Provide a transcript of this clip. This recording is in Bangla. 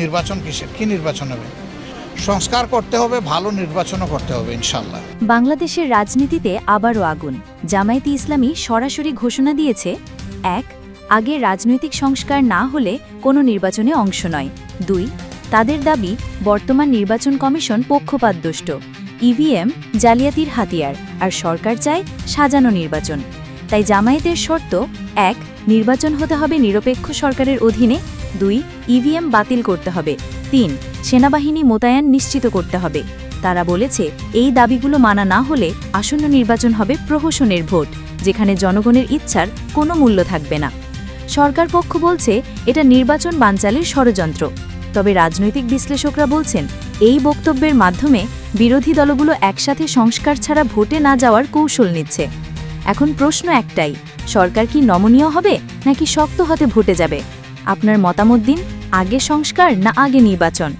নির্বাচন কিসের? কি নির্বাচন হবে? সংস্কার করতে হবে, ভালো নির্বাচনও করতে হবে ইনশাল্লাহ বাংলাদেশের রাজনীতিতে আবারও আগুন। জামায়াতে ইসলামী সরাসরি ঘোষণা দিয়েছে, এক, আগে রাজনৈতিক সংস্কার না হলে কোনো নির্বাচনে অংশ নয়। দুই, তাদের দাবি বর্তমান নির্বাচন কমিশন পক্ষপাতদুষ্ট। ইভিএম জালিয়াতির হাতিয়ার, আর সরকার চায় সাজানো নির্বাচন। তাই জামায়াতের শর্ত, এক, নির্বাচন হতে হবে নিরপেক্ষ সরকারের অধীনে, দুই ইভিএম বাতিল করতে হবে, তিন, সেনাবাহিনী মোতায়েন নিশ্চিত করতে হবে। তারা বলেছে, এই দাবিগুলো মানা না হলে আসন্ন নির্বাচন হবে প্রহসনের ভোট, যেখানে জনগণের ইচ্ছার কোনো মূল্য থাকবে না। সরকার পক্ষ বলছে, এটা নির্বাচন বানচালের ষড়যন্ত্র। তবে রাজনৈতিক বিশ্লেষকরা বলছেন, এই বক্তব্যের মাধ্যমে বিরোধী দলগুলো একসাথে সংস্কার ছাড়া ভোটে না যাওয়ার কৌশল নিচ্ছে। এখন প্রশ্ন একটাই, সরকার কি নমনীয় হবে নাকি শক্ত হাতে ভোটে যাবে? আপনার মতামত দিন, আগে সংস্কার না আগে নির্বাচন?